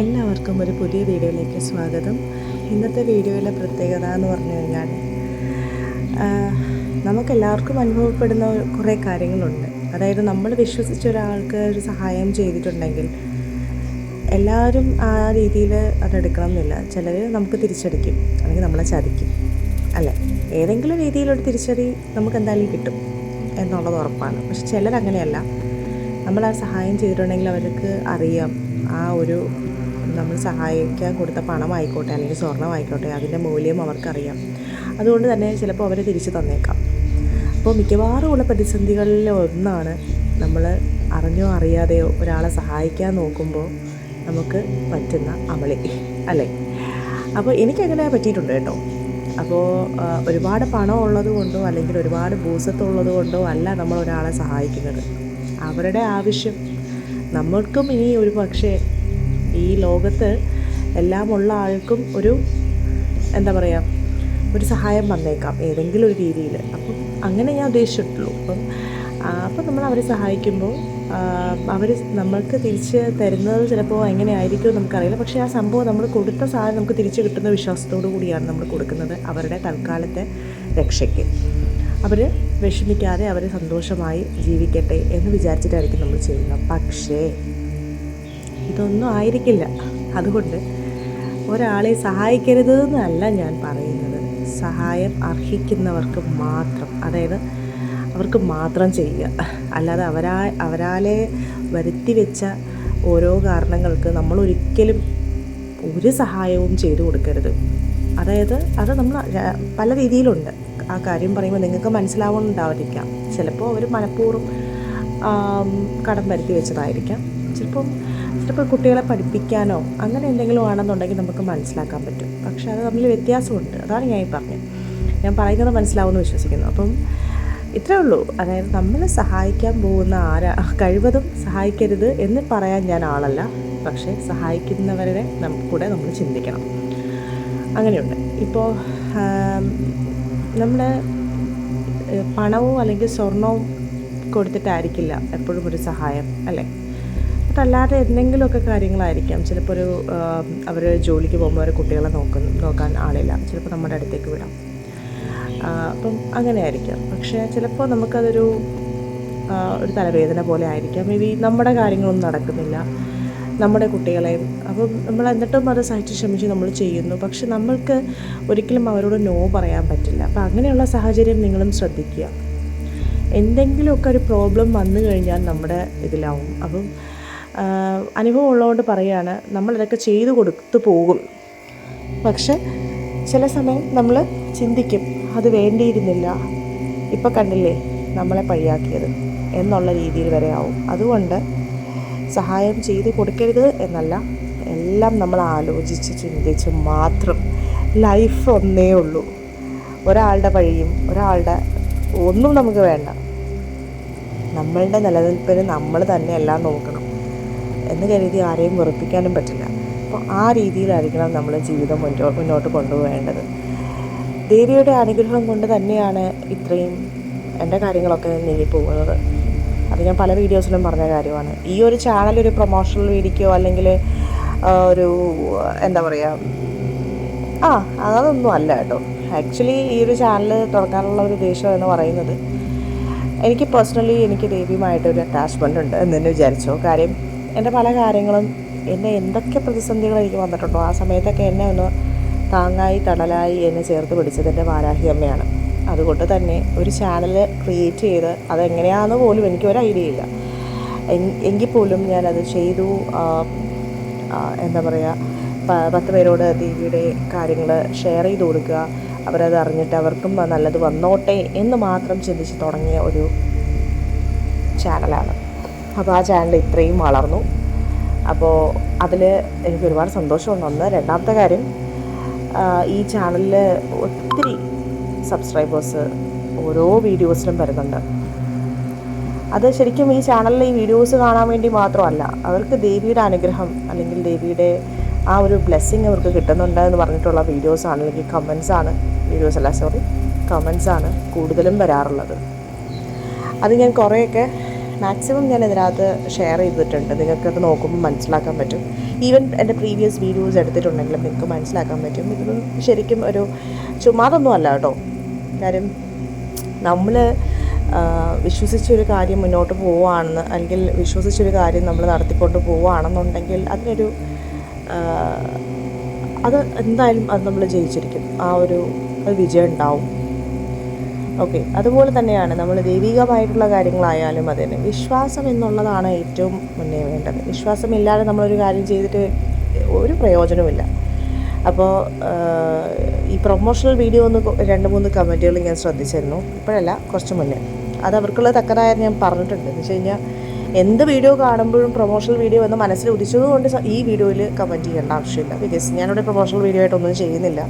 എല്ലാവർക്കും ഒരു പുതിയ വീഡിയോയിലേക്ക് സ്വാഗതം. ഇന്നത്തെ വീഡിയോയിലെ പ്രത്യേകത എന്ന് പറഞ്ഞു കഴിഞ്ഞാൽ നമുക്കെല്ലാവർക്കും അനുഭവപ്പെടുന്ന കുറേ കാര്യങ്ങളുണ്ട്. അതായത് നമ്മൾ വിശ്വസിച്ച ഒരാൾക്ക് ഒരു സഹായം ചെയ്തിട്ടുണ്ടെങ്കിൽ എല്ലാവരും ആ രീതിയിൽ അതെടുക്കണം എന്നില്ല ചിലർ നമുക്ക് തിരിച്ചടിക്കും അല്ലെങ്കിൽ നമ്മളെ ചതിക്കും. അല്ലേ? ഏതെങ്കിലും രീതിയിലൊരു തിരിച്ചടി നമുക്ക് എന്തായാലും കിട്ടും എന്നുള്ളത് ഉറപ്പാണ്. പക്ഷെ ചിലരങ്ങനെയല്ല. നമ്മൾ ആ സഹായം ചെയ്തിട്ടുണ്ടെങ്കിൽ അവർക്ക് അറിയാം ആ ഒരു നമ്മൾ സഹായിക്കാൻ കൊടുത്ത പണമായിക്കോട്ടെ അല്ലെങ്കിൽ സ്വർണമായിക്കോട്ടെ അതിന്റെ മൂല്യം അവർക്കറിയാം. അതുകൊണ്ട് തന്നെ ചിലപ്പോൾ അവരെ തിരിച്ചു തന്നേക്കാം. അപ്പോൾ മിക്കവാറും ഉള്ള പ്രതിസന്ധികളിൽ ഒന്നാണ് നമ്മൾ അറിഞ്ഞോ അറിയാതെയോ ഒരാളെ സഹായിക്കാൻ നോക്കുമ്പോൾ നമുക്ക് പറ്റുന്ന അമളി അല്ലേ? അപ്പോൾ എനിക്കങ്ങനെ പറ്റിയിട്ടുണ്ട് കേട്ടോ. അപ്പോൾ ഒരുപാട് പണം ഉള്ളത് കൊണ്ടോ അല്ലെങ്കിൽ ഒരുപാട് ഭൂസത്തുള്ളത് കൊണ്ടോ അല്ല നമ്മൾ ഒരാളെ സഹായിക്കുന്നത്. അവരുടെ ആവശ്യം. നമ്മൾക്കും ഇനി ഒരു പക്ഷേ ഈ ലോകത്ത് എല്ലാമുള്ള ആൾക്കും ഒരു എന്താ പറയുക ഒരു സഹായം വന്നേക്കാം ഏതെങ്കിലും ഒരു രീതിയിൽ. അപ്പം അങ്ങനെ ഞാൻ ഉദ്ദേശിച്ചിട്ടുള്ളൂ. അപ്പം അപ്പം നമ്മൾ അവരെ സഹായിക്കുമ്പോൾ അവർ നമ്മൾക്ക് തിരിച്ച് തരുന്നത് ചിലപ്പോൾ എങ്ങനെയായിരിക്കും നമുക്കറിയില്ല. പക്ഷേ ആ സംഭവം നമ്മൾ കൊടുത്ത സാധനം നമുക്ക് തിരിച്ച് കിട്ടുന്ന വിശ്വാസത്തോടു കൂടിയാണ് നമ്മൾ കൊടുക്കുന്നത് അവരുടെ തൽക്കാലത്തെ രക്ഷയ്ക്ക്. അവർ വിഷമിക്കാതെ അവർ സന്തോഷമായി ജീവിക്കട്ടെ എന്ന് വിചാരിച്ചിട്ടായിരിക്കും നമ്മൾ ചെയ്യുന്നത്. പക്ഷേ ഇതൊന്നും ആയിരിക്കില്ല. അതുകൊണ്ട് ഒരാളെ സഹായിക്കരുത് എന്നല്ല ഞാൻ പറയുന്നത്. സഹായം അർഹിക്കുന്നവർക്ക് മാത്രം അതായത് അവർക്ക് മാത്രം ചെയ്യുക. അല്ലാതെ അവരാ അവരാലെ വരുത്തി വെച്ച ഓരോ കാരണങ്ങൾക്ക് നമ്മൾ ഒരിക്കലും ഒരു സഹായവും ചെയ്തു കൊടുക്കരുത്. അതായത് അത് നമ്മൾ പല രീതിയിലുണ്ട്. ആ കാര്യം പറയുമ്പോൾ നിങ്ങൾക്ക് മനസ്സിലാവുന്നുണ്ടാവാതിരിക്കാം. ചിലപ്പോൾ അവർ മനഃപൂർവം കടം വരുത്തി വെച്ചതായിരിക്കാം. ചിലപ്പം ചിലപ്പോൾ കുട്ടികളെ പഠിപ്പിക്കാനോ അങ്ങനെ എന്തെങ്കിലും ആണെന്നുണ്ടെങ്കിൽ നമുക്ക് മനസ്സിലാക്കാൻ പറ്റും. പക്ഷെ അത് തമ്മിൽ വ്യത്യാസമുണ്ട്. അതാണ് ഞാൻ ഈ പറഞ്ഞത്. ഞാൻ പറയുന്നത് മനസ്സിലാവുമെന്ന് വിശ്വസിക്കുന്നു. അപ്പം ഇത്രേ ഉള്ളൂ. അതായത് നമ്മളെ സഹായിക്കാൻ പോകുന്ന ആരാ കഴിവതും സഹായിക്കരുത് എന്ന് പറയാൻ ഞാൻ ആളല്ല. പക്ഷേ സഹായിക്കുന്നവരെ നമുക്ക് കൂടെ നമ്മൾ ചിന്തിക്കണം. അങ്ങനെയുണ്ട്. ഇപ്പോൾ നമ്മൾ പണവും അല്ലെങ്കിൽ സ്വർണവും കൊടുത്തിട്ടായിരിക്കില്ല എപ്പോഴും ഒരു സഹായം അല്ലേ? അതല്ലാതെ എന്തെങ്കിലുമൊക്കെ കാര്യങ്ങളായിരിക്കാം. ചിലപ്പോൾ ഒരു അവർ ജോലിക്ക് പോകുമ്പോൾ അവർ കുട്ടികളെ നോക്കുന്നു നോക്കാൻ ആളില്ല. ചിലപ്പോൾ നമ്മുടെ അടുത്തേക്ക് വിടാം. അപ്പം അങ്ങനെ ആയിരിക്കാം പക്ഷേ ചിലപ്പോൾ നമുക്കതൊരു ഒരു തലവേദന പോലെ ആയിരിക്കാം. മേ ബി നമ്മുടെ കാര്യങ്ങളൊന്നും നടക്കുന്നില്ല. നമ്മുടെ കുട്ടികളെയും അപ്പം നമ്മൾ എന്നിട്ടും അത് സഹിച്ച് ക്ഷമിച്ച് നമ്മൾ ചെയ്യുന്നു. പക്ഷെ നമ്മൾക്ക് ഒരിക്കലും അവരോട് നോ പറയാൻ പറ്റില്ല. അപ്പം അങ്ങനെയുള്ള സാഹചര്യം നിങ്ങളും ശ്രദ്ധിക്കുക. എന്തെങ്കിലുമൊക്കെ ഒരു പ്രോബ്ലം വന്നു കഴിഞ്ഞാൽ നമ്മുടെ ഇതിലാവും. അപ്പം അനുഭവം ഉള്ളതുകൊണ്ട് പറയുകയാണ് നമ്മളിതൊക്കെ ചെയ്തു കൊടുത്തു പോകും. പക്ഷെ ചില സമയം നമ്മൾ ചിന്തിക്കും അത് വേണ്ടിയിരുന്നില്ല. ഇപ്പം കണ്ടില്ലേ നമ്മളെ പഴിയാക്കിയത് എന്നുള്ള രീതിയിൽ വരെ ആവും. അതുകൊണ്ട് സഹായം ചെയ്ത് കൊടുക്കരുത് എന്നല്ല എല്ലാം നമ്മൾ ആലോചിച്ച് ചിന്തിച്ച് മാത്രം ലൈഫ് ഒന്നേ ഉള്ളൂ. ഒരാളുടെ വഴിയും ഒരാളുടെ ഒന്നും നമുക്ക് വേണ്ട. നമ്മളുടെ നിലനിൽപ്പിന് നമ്മൾ തന്നെ എല്ലാം നോക്കണം. എന്ന് കരുതി ആരെയും വെറുപ്പിക്കാനും പറ്റില്ല. അപ്പോൾ ആ രീതിയിലായിരിക്കണം നമ്മൾ ജീവിതം മുന്നോ മുന്നോട്ട് കൊണ്ടുപോകേണ്ടത്. ദേവിയുടെ അനുഗ്രഹം കൊണ്ട് തന്നെയാണ് ഇത്രയും എന്റെ കാര്യങ്ങളൊക്കെ നീങ്ങിപ്പോകുന്നത് അത് ഞാൻ പല വീഡിയോസിലും പറഞ്ഞ കാര്യമാണ്. ഈ ഒരു ചാനൽ ഒരു പ്രൊമോഷണൽ വീഡിയോ അല്ലെങ്കിൽ ഒരു എന്താ പറയുക ആ അതൊന്നും അല്ല കേട്ടോ. ആക്ച്വലി ഈ ഒരു ചാനൽ തുറക്കാനുള്ള ഒരു ഉദ്ദേശം എന്ന് പറയുന്നത് എനിക്ക് പേഴ്സണലി എനിക്ക് ദേവിയുമായിട്ട് ഒരു അറ്റാച്ച്മെന്റ് ഉണ്ട് എന്ന് തന്നെ വിചാരിച്ചോ. കാര്യം എന്റെ പല കാര്യങ്ങളും എന്നെ എന്തൊക്കെ പ്രതിസന്ധികൾ എനിക്ക് വന്നിട്ടുണ്ടോ? ആ സമയത്തൊക്കെ എന്നെ ഒന്ന് താങ്ങായി തണലായി എന്നെ ചേർത്ത് പിടിച്ചത് എന്റെ വാരാഹി അമ്മയാണ്. അതുകൊണ്ട് തന്നെ ഒരു ചാനൽ ക്രിയേറ്റ് ചെയ്ത് അതെങ്ങനെയാണെന്ന് പോലും എനിക്ക് ഒരു ഐഡിയ ഇല്ല. എങ്- എങ്കിൽ പോലും ഞാനത് ചെയ്തു. എന്താ പറയുക പത്ത് പേരോട് ദേവിയുടെ കാര്യങ്ങൾ ഷെയർ ചെയ്ത് കൊടുക്കുക. അവരത് അറിഞ്ഞിട്ട് അവർക്കും നല്ലത് വന്നോട്ടെ എന്ന് മാത്രം ചിന്തിച്ച് തുടങ്ങിയ ഒരു ചാനലാണ് അപ്പോൾ ആ ചാനൽ ഇത്രയും വളർന്നു. അപ്പോൾ അതിൽ എനിക്ക് ഒരുപാട് സന്തോഷമുണ്ട് ഒന്ന് രണ്ടാമത്തെ കാര്യം ഈ ചാനലിൽ ഒത്തിരി സബ്സ്ക്രൈബേഴ്സ് ഓരോ വീഡിയോസിലും വരുന്നുണ്ട്. അത് ശരിക്കും ഈ ചാനലിലെ ഈ വീഡിയോസ് കാണാൻ വേണ്ടി മാത്രമല്ല അവർക്ക് ദേവിയുടെ അനുഗ്രഹം അല്ലെങ്കിൽ ദേവിയുടെ ആ ഒരു ബ്ലെസ്സിങ് അവർക്ക് കിട്ടുന്നുണ്ട് എന്ന് പറഞ്ഞിട്ടുള്ള വീഡിയോസാണ് അല്ലെങ്കിൽ കമൻസ് ആണ് വീഡിയോസ് അല്ല സോറി കമൻസ് ആണ് കൂടുതലും വരാറുള്ളത്. അത് ഞാൻ കുറേയൊക്കെ മാക്സിമം ഞാൻ ഇതിനകത്ത് ഷെയർ ചെയ്തിട്ടുണ്ട്. നിങ്ങൾക്കത് നോക്കുമ്പോൾ മനസ്സിലാക്കാൻ പറ്റും. ഈവൻ എന്റെ പ്രീവിയസ് വീഡിയോസ് എടുത്തിട്ടുണ്ടെങ്കിലും നിങ്ങൾക്ക് മനസ്സിലാക്കാൻ പറ്റും. ഇത് ശരിക്കും ഒരു ചുമ്മാതൊന്നും അല്ല കേട്ടോ. കാര്യം നമ്മൾ വിശ്വസിച്ചൊരു കാര്യം മുന്നോട്ട് പോവുകയാണെന്ന് അല്ലെങ്കിൽ വിശ്വസിച്ചൊരു കാര്യം നമ്മൾ നടത്തിക്കൊണ്ട് പോവുകയാണെന്നുണ്ടെങ്കിൽ അതിനൊരു അത് എന്തായാലും അത് നമ്മൾ ജയിച്ചിരിക്കും. ആ ഒരു അത് വിജയം ഉണ്ടാവും. ഓക്കെ. അതുപോലെ തന്നെയാണ് നമ്മൾ ദൈവികമായിട്ടുള്ള കാര്യങ്ങളായാലും അത് തന്നെ. വിശ്വാസം എന്നുള്ളതാണ് ഏറ്റവും മുന്നേ വേണ്ടത്. വിശ്വാസമില്ലാതെ നമ്മളൊരു കാര്യം ചെയ്തിട്ട് ഒരു പ്രയോജനമില്ല അപ്പോൾ ഈ പ്രൊമോഷണൽ വീഡിയോ ഒന്ന് രണ്ട് മൂന്ന് കമന്റുകൾ ഞാൻ ശ്രദ്ധിച്ചിരുന്നു. ഇപ്പോഴല്ല കുറച്ച് മുന്നേ. അത് അവർക്കുള്ള തക്കതായ ഞാൻ പറഞ്ഞിട്ടുണ്ട്. എന്ന് വെച്ച് കഴിഞ്ഞാൽ എന്ത് വീഡിയോ കാണുമ്പോഴും പ്രൊമോഷണൽ വീഡിയോ എന്ന് മനസ്സിൽ ഉദിച്ചതുകൊണ്ട് ഈ വീഡിയോയിൽ കമന്റ് ചെയ്യേണ്ട ആവശ്യമില്ല. ബിക്കോസ് ഞാനിവിടെ പ്രൊമോഷണൽ വീഡിയോ ആയിട്ടൊന്നും ചെയ്യുന്നില്ല.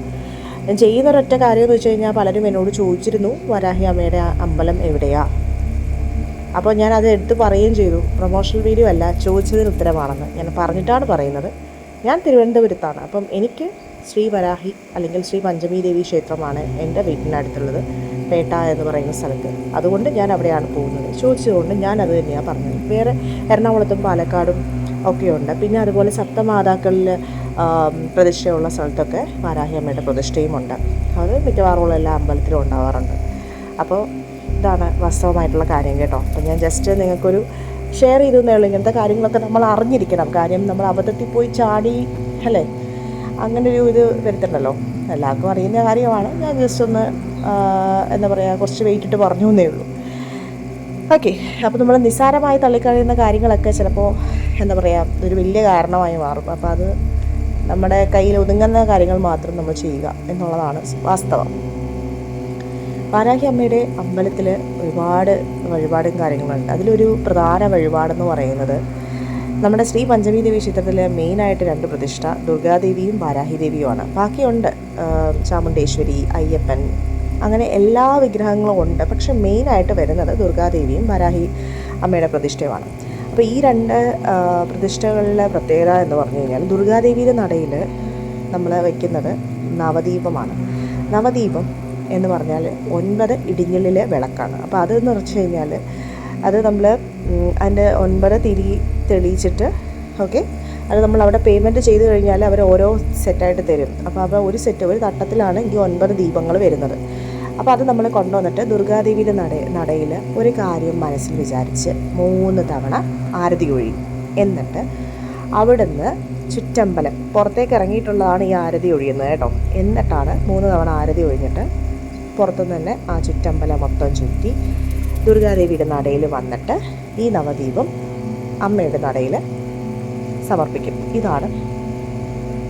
ഞാൻ ചെയ്യുന്ന ഒരൊറ്റ കാര്യം എന്ന് വെച്ച് കഴിഞ്ഞാൽ പലരും എന്നോട് ചോദിച്ചിരുന്നു വരാഹി അമ്മയുടെ അമ്പലം എവിടെയാ? അപ്പോൾ ഞാൻ അത് എടുത്ത് പറയുകയും ചെയ്തു. പ്രൊമോഷണൽ വീഡിയോ അല്ല ചോദിച്ചതിന് ഉത്തരമാണെന്ന്. ഞാൻ പറഞ്ഞിട്ടാണ് പറയുന്നത്. ഞാൻ തിരുവനന്തപുരത്താണ്. അപ്പം എനിക്ക് ശ്രീ വരാഹി അല്ലെങ്കിൽ ശ്രീ പഞ്ചമി ദേവി ക്ഷേത്രമാണ് എന്റെ വീട്ടിനടുത്തുള്ളത് പേട്ട എന്ന് പറയുന്ന സ്ഥലത്ത്. അതുകൊണ്ട് ഞാൻ അവിടെയാണ് പോകുന്നത്. ചോദിച്ചതുകൊണ്ട് ഞാൻ അത് തന്നെയാണ് പറഞ്ഞത്. വേറെ എറണാകുളത്തും പാലക്കാടും ഒക്കെയുണ്ട്. പിന്നെ അതുപോലെ സപ്തമാതാക്കളിൽ പ്രതിഷ്ഠയുള്ള സ്ഥലത്തൊക്കെ വാരാഹിയമ്മയുടെ പ്രതിഷ്ഠയുമുണ്ട്. അത് മിക്കവാറുമുള്ള എല്ലാ അമ്പലത്തിലും ഉണ്ടാവാറുണ്ട്. അപ്പോൾ ഇതാണ് വാസ്തവമായിട്ടുള്ള കാര്യം കേട്ടോ. അപ്പം ഞാൻ ജസ്റ്റ് നിങ്ങൾക്കൊരു ഷെയർ ചെയ്തു ഉള്ളൂ. ഇങ്ങനത്തെ കാര്യങ്ങളൊക്കെ നമ്മൾ അറിഞ്ഞിരിക്കണം. കാര്യം നമ്മൾ അബദ്ധത്തിൽ പോയി ചാടി അല്ലേ? അങ്ങനെ ഒരു ഇത് വരുത്തണ്ടല്ലോ. എല്ലാവർക്കും അറിയുന്ന കാര്യമാണ്. ഞാൻ ജസ്റ്റ് ഒന്ന് എന്താ പറയുക കുറച്ച് വെയിറ്റ് ഇട്ട് പറഞ്ഞു എന്നേ ഉള്ളൂ. ഓക്കെ അപ്പോൾ നമ്മൾ നിസ്സാരമായി തള്ളിക്കളയുന്ന കാര്യങ്ങളൊക്കെ ചിലപ്പോൾ എന്താ പറയുക ഒരു വലിയ കാരണമായി മാറും. അപ്പോൾ അത് നമ്മുടെ കയ്യിൽ ഒതുങ്ങുന്ന കാര്യങ്ങൾ മാത്രം നമ്മൾ ചെയ്യുക എന്നുള്ളതാണ് വാസ്തവം. വാരാഹി അമ്മയുടെ അമ്പലത്തിൽ ഒരുപാട് വഴിപാടും കാര്യങ്ങളുണ്ട്. അതിലൊരു പ്രധാന വഴിപാടെന്ന് പറയുന്നത് നമ്മുടെ ശ്രീ പഞ്ചമി ദേവി ക്ഷേത്രത്തിലെ മെയിനായിട്ട് രണ്ട് പ്രതിഷ്ഠ ദുർഗാദേവിയും വാരാഹി ദേവിയുമാണ് ബാക്കിയുണ്ട് ചാമുണ്ടേശ്വരി അയ്യപ്പൻ അങ്ങനെ എല്ലാ വിഗ്രഹങ്ങളും ഉണ്ട്. പക്ഷെ മെയിനായിട്ട് വരുന്നത് ദുർഗാദേവിയും വാരാഹി അമ്മയുടെ പ്രതിഷ്ഠയുമാണ്. അപ്പോൾ ഈ രണ്ട് പ്രതിഷ്ഠകളിലെ പ്രത്യേകത എന്ന് പറഞ്ഞു കഴിഞ്ഞാൽ ദുർഗാദേവിയുടെ നടയിൽ നമ്മൾ വയ്ക്കുന്നത് നവദീപമാണ്. നവദീപം എന്ന് പറഞ്ഞാൽ ഒൻപത് ഇടിഞ്ഞിലെ വിളക്കാണ്. അപ്പോൾ അതെന്ന് വെച്ച് കഴിഞ്ഞാൽ അത് നമ്മൾ അതിന്റെ ഒൻപത് തിരി തെളിയിച്ചിട്ട് ഓക്കെ അത് നമ്മൾ അവിടെ പേയ്മെന്റ് ചെയ്ത് കഴിഞ്ഞാൽ അവർ ഓരോ സെറ്റായിട്ട് തരും. അപ്പോൾ അവർ ഒരു സെറ്റ് ഒരു തട്ടത്തിലാണ് ഈ ഒൻപത് ദീപങ്ങൾ വരുന്നത്. അപ്പോൾ അത് നമ്മൾ കൊണ്ടുവന്നിട്ട് ദുർഗാദേവിയുടെ നട നടയിൽ ഒരു കാര്യം മനസ്സിൽ വിചാരിച്ച് മൂന്ന് തവണ ആരതി ഒഴി എന്നിട്ട് അവിടുന്ന് ചുറ്റമ്പലം പുറത്തേക്ക് ഇറങ്ങിയിട്ടുള്ളതാണ് ഈ ആരതി ഒഴിയുന്നത് കേട്ടോ. എന്നിട്ടാണ് മൂന്ന് തവണ ആരതി ഒഴിഞ്ഞിട്ട് പുറത്തുനിന്ന് തന്നെ ആ ചുറ്റമ്പലം മൊത്തം ചുറ്റി ദുർഗാദേവിയുടെ നടയിൽ വന്നിട്ട് ഈ നവദീപം അമ്മയുടെ നടയിൽ സമർപ്പിക്കും. ഇതാണ്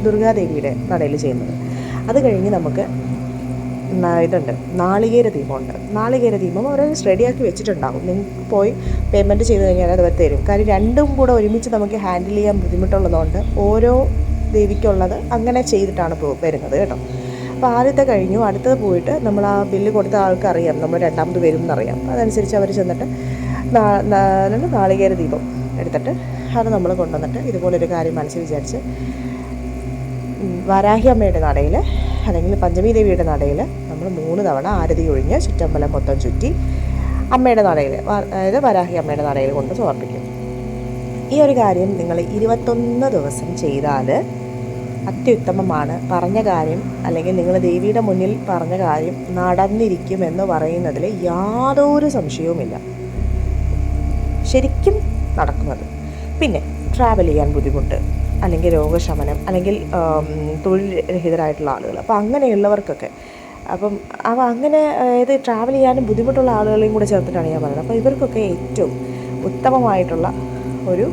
ദുർഗാദേവിയുടെ നടയിൽ ചെയ്യുന്നത്. അത് കഴിഞ്ഞ് നമുക്ക് ഇതുണ്ട്. നാളികേര ദീപമുണ്ട് നാളികേര ദീപം അവർ റെഡിയാക്കി വെച്ചിട്ടുണ്ടാകും. നിങ്ങൾക്ക് പോയി പേയ്മെന്റ് ചെയ്ത് കഴിഞ്ഞാൽ അത് തരും. കാര്യം രണ്ടും കൂടെ ഒരുമിച്ച് നമുക്ക് ഹാൻഡിൽ ചെയ്യാൻ ബുദ്ധിമുട്ടുള്ളതുകൊണ്ട് ഓരോ ദേവിക്കുള്ളത് അങ്ങനെ ചെയ്തിട്ടാണ് വരുന്നത് കേട്ടോ. അപ്പോൾ ആദ്യത്തെ കഴിഞ്ഞു. അടുത്തത് പോയിട്ട് നമ്മൾ ആ ബില്ല് കൊടുത്ത ആൾക്ക് അറിയാം. നമ്മൾ രണ്ടാമത് വരും എന്നറിയാം അതനുസരിച്ച് അവർ ചെന്നിട്ട് നാളികേര ദീപം എടുത്തിട്ട് അത് നമ്മൾ കൊണ്ടുവന്നിട്ട് ഇതുപോലൊരു കാര്യം മനസ്സിൽ വിചാരിച്ച് ഉം, വാരാഹി അമ്മയുടെ നടയിൽ അല്ലെങ്കിൽ പഞ്ചമി ദേവിയുടെ നടയിൽ നമ്മൾ മൂന്ന് തവണ ആരതി ഒഴിഞ്ഞ് ചുറ്റമ്പലം മൊത്തം ചുറ്റി അമ്മയുടെ നടയിൽ അതായത് വരാഹി അമ്മയുടെ നടയിൽ കൊണ്ട് സമർപ്പിക്കും. ഈ ഒരു കാര്യം നിങ്ങൾ ഇരുപത്തൊന്ന് ദിവസം ചെയ്താൽ അത്യുത്തമമാണ്. പറഞ്ഞ കാര്യം അല്ലെങ്കിൽ നിങ്ങൾ ദേവിയുടെ മുന്നിൽ പറഞ്ഞ കാര്യം നടന്നിരിക്കും എന്ന് പറയുന്നതിൽ യാതൊരു സംശയവുമില്ല. ശരിക്കും നടക്കുന്നത്. പിന്നെ ട്രാവൽ ചെയ്യാൻ ബുദ്ധിമുട്ട്. അല്ലെങ്കിൽ രോഗശമനം അല്ലെങ്കിൽ തൊഴിൽ രഹിതരായിട്ടുള്ള ആളുകൾ. അപ്പോൾ അങ്ങനെയുള്ളവർക്കൊക്കെ അപ്പം അവ അങ്ങനെ അതായത് ട്രാവൽ ചെയ്യാനും ബുദ്ധിമുട്ടുള്ള ആളുകളെയും കൂടെ ചേർത്തിട്ടാണ് ഞാൻ പറയുന്നത്. അപ്പോൾ ഇവർക്കൊക്കെ ഏറ്റവും ഉത്തമമായിട്ടുള്ള ഒരു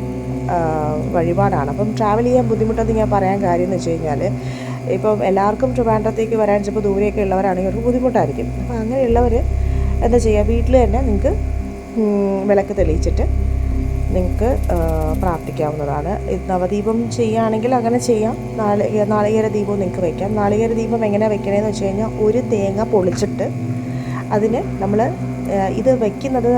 വഴിപാടാണ്. അപ്പം ട്രാവൽ ചെയ്യാൻ ബുദ്ധിമുട്ടെന്ന് ഞാൻ പറയാൻ കാര്യം എന്ന് വെച്ച് കഴിഞ്ഞാൽ ഇപ്പം എല്ലാവർക്കും ട്രിവാൻഡ്രത്തേക്ക് വരാൻ ചിലപ്പോൾ ദൂരെയൊക്കെ ഉള്ളവരാണെങ്കിൽ അവർക്ക് ബുദ്ധിമുട്ടായിരിക്കും. അപ്പോൾ അങ്ങനെയുള്ളവർ എന്താ ചെയ്യുക വീട്ടിൽ തന്നെ നിങ്ങൾക്ക് വിളക്ക് തെളിയിച്ചിട്ട് നിങ്ങൾക്ക് പ്രാർത്ഥിക്കാവുന്നതാണ്. നവദീപം ചെയ്യുകയാണെങ്കിൽ അങ്ങനെ ചെയ്യാം. നാളെ നാളികേര ദീപവും നിങ്ങൾക്ക് വയ്ക്കാം നാളികേര ദീപം എങ്ങനെ വെക്കണേന്ന് വെച്ച് കഴിഞ്ഞാൽ ഒരു തേങ്ങ പൊളിച്ചിട്ട് അതിന് നമ്മൾ ഇത് വെക്കുന്നത്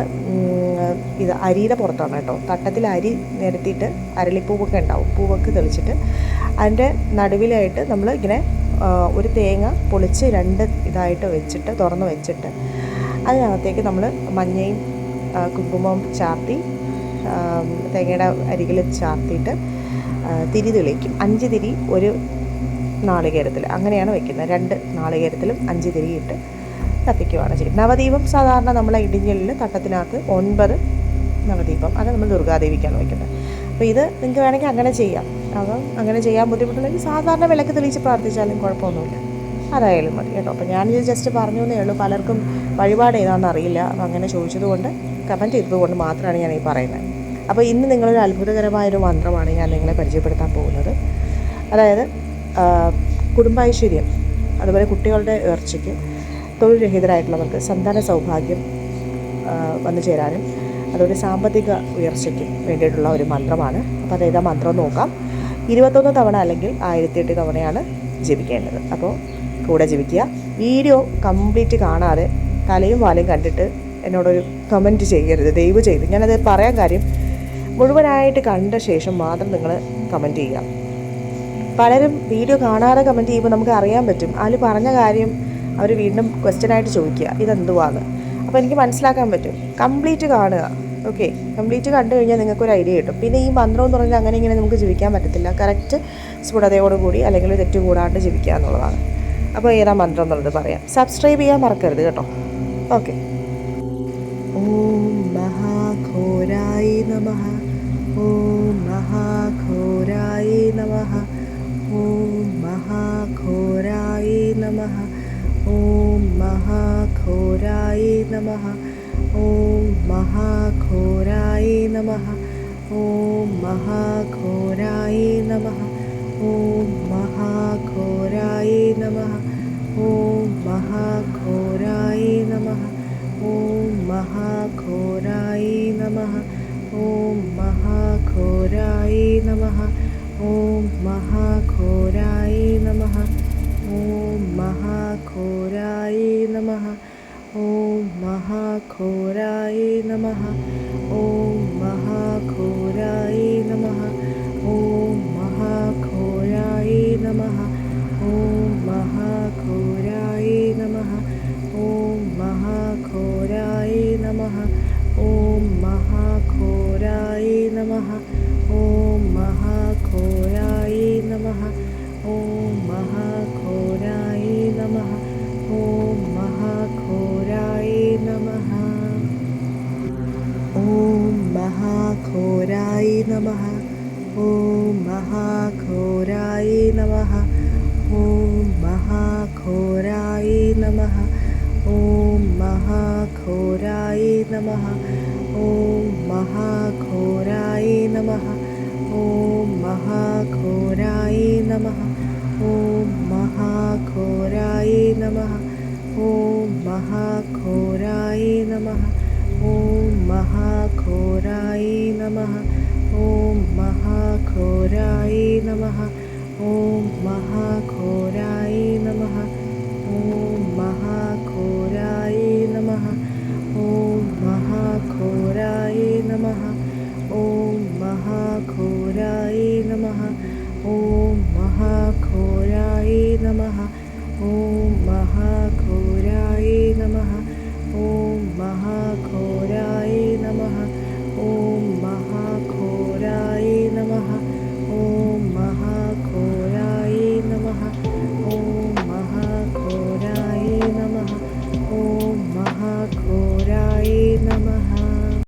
ഇത് അരിയുടെ പുറത്താണ് കേട്ടോ. തട്ടത്തിൽ അരി നിരത്തിയിട്ട് അരളിപ്പൂവൊക്കെ ഉണ്ടാവും. പൂവൊക്കെ തെളിച്ചിട്ട് അതിന്റെ നടുവിലായിട്ട് നമ്മൾ ഇങ്ങനെ ഒരു തേങ്ങ പൊളിച്ച് രണ്ട് ഇതായിട്ട് വെച്ചിട്ട് തുറന്ന് വെച്ചിട്ട് അതിനകത്തേക്ക് നമ്മൾ മഞ്ഞയും കുങ്കുമവും കുങ്കുമം ചാർത്തി തേങ്ങയുടെ അരികിൽ ചാർത്തിയിട്ട് തിരി തെളിയിക്കും. അഞ്ച് തിരി ഒരു നാളികേരത്തിൽ. അങ്ങനെയാണ് വയ്ക്കുന്നത് രണ്ട് നാളികേരത്തിലും അഞ്ച് തിരിയിട്ട് കത്തിക്കുകയാണ് ചെയ്യുന്നത്. നവദീപം സാധാരണ നമ്മളെ ഇടിഞ്ഞലിൽ തട്ടത്തിനകത്ത് ഒൻപത് നവദീപം. അത് നമ്മൾ ദുർഗാദേവിക്കാണ് വയ്ക്കുന്നത് അപ്പോൾ ഇത് നിങ്ങൾക്ക് വേണമെങ്കിൽ അങ്ങനെ ചെയ്യാം. അപ്പം അങ്ങനെ ചെയ്യാൻ ബുദ്ധിമുട്ടുണ്ടെങ്കിൽ സാധാരണ വിളക്ക് തെളിയിച്ച് പ്രാർത്ഥിച്ചാലും കുഴപ്പമൊന്നുമില്ല. അതായാലും മതി കേട്ടോ. അപ്പോൾ ഞാനിത് ജസ്റ്റ് പറഞ്ഞു എന്നേ ഉള്ളൂ. പലർക്കും വഴിപാട് ഏതാണെന്ന് അറിയില്ല. അപ്പം അങ്ങനെ ചോദിച്ചതുകൊണ്ട് കമന്റ് ചെയ്തതുകൊണ്ട് മാത്രമാണ് ഞാൻ ഈ പറയുന്നത്. അപ്പോൾ ഇന്ന് നിങ്ങളൊരു അത്ഭുതകരമായൊരു മന്ത്രമാണ് ഞാൻ നിങ്ങളെ പരിചയപ്പെടുത്താൻ പോകുന്നത്. അതായത് കുടുംബൈശ്വര്യം അതുപോലെ കുട്ടികളുടെ ഉയർച്ചയ്ക്ക് തൊഴിൽ രഹിതരായിട്ടുള്ളവർക്ക് സന്താന സൗഭാഗ്യം വന്നു ചേരാനും അതുപോലെ സാമ്പത്തിക ഉയർച്ചയ്ക്കും വേണ്ടിയിട്ടുള്ള ഒരു മന്ത്രമാണ്. അപ്പോൾ അതേതാ മന്ത്രം നോക്കാം. ഇരുപത്തൊന്ന് തവണ അല്ലെങ്കിൽ ആയിരത്തി എട്ട് തവണയാണ് ജപിക്കേണ്ടത്. അപ്പോൾ കൂടെ ജപിക്കുക. വീഡിയോ കംപ്ലീറ്റ് കാണാതെ തലയും വാലും കണ്ടിട്ട് എന്നോടൊരു കമന്റ് ചെയ്യരുത്. ദയവ് ചെയ്ത് ഞാനത് പറയാൻ കാര്യം മുഴുവനായിട്ട് കണ്ട ശേഷം മാത്രം നിങ്ങൾ കമന്റ് ചെയ്യുക. പലരും വീഡിയോ കാണാതെ കമന്റ് ചെയ്യുമ്പോൾ നമുക്ക് അറിയാൻ പറ്റും. അതിൽ പറഞ്ഞ കാര്യം അവർ വീണ്ടും ക്വസ്റ്റ്യൻ ആയിട്ട് ചോദിക്കുക. ഇതെന്തുവാന്ന്. അപ്പോൾ എനിക്ക് മനസ്സിലാക്കാൻ പറ്റും. കംപ്ലീറ്റ് കാണുക. ഓക്കെ കംപ്ലീറ്റ് കണ്ടു കഴിഞ്ഞാൽ നിങ്ങൾക്ക് ഒരു ഐഡിയ കിട്ടും. പിന്നെ ഈ മന്ത്രം എന്ന് പറഞ്ഞാൽ അങ്ങനെ ഇങ്ങനെ നമുക്ക് ജീവിക്കാൻ പറ്റത്തില്ല. കറക്റ്റ് സ്ഫുടതയോടുകൂടി അല്ലെങ്കിൽ തെറ്റുകൂടാണ്ട് ജീവിക്കുക എന്നുള്ളതാണ്. അപ്പോൾ ഏതാ മന്ത്രം എന്നുള്ളത് പറയാം. സബ്സ്ക്രൈബ് ചെയ്യാൻ മറക്കരുത് കേട്ടോ. ഓക്കെ ഓം. महाघोराय नमः ॐ महाघोराय नमः ॐ महाघोराय नमः ॐ महाघोराय नमः ॐ महाघोराय नमः ॐ महाघोराय नमः ॐ महाघोराय नमः ॐ महाघोराय नमः ॐ महाघोराय नमः ॐ महाघोराय नमः ॐ महाघोराय नमः ॐ महाघोराय नमः ॐ महाघोराय नमः ॐ महाघोराय नमः ॐ महाघोराय नमः ॐ नमः। ॐ महाघोराय नमः। ॐ महाघोराय नमः। ॐ महाघोराय नमः। ॐ महाघोराय नमः। ॐ महाघोराय नमः। ॐ महाघोराय नमः। ॐ महाघोराय नमः। ॐ महाघोराय नमः। महाघोराय नमः ॐ महाघोराय नमः ॐ महाघोराय नमः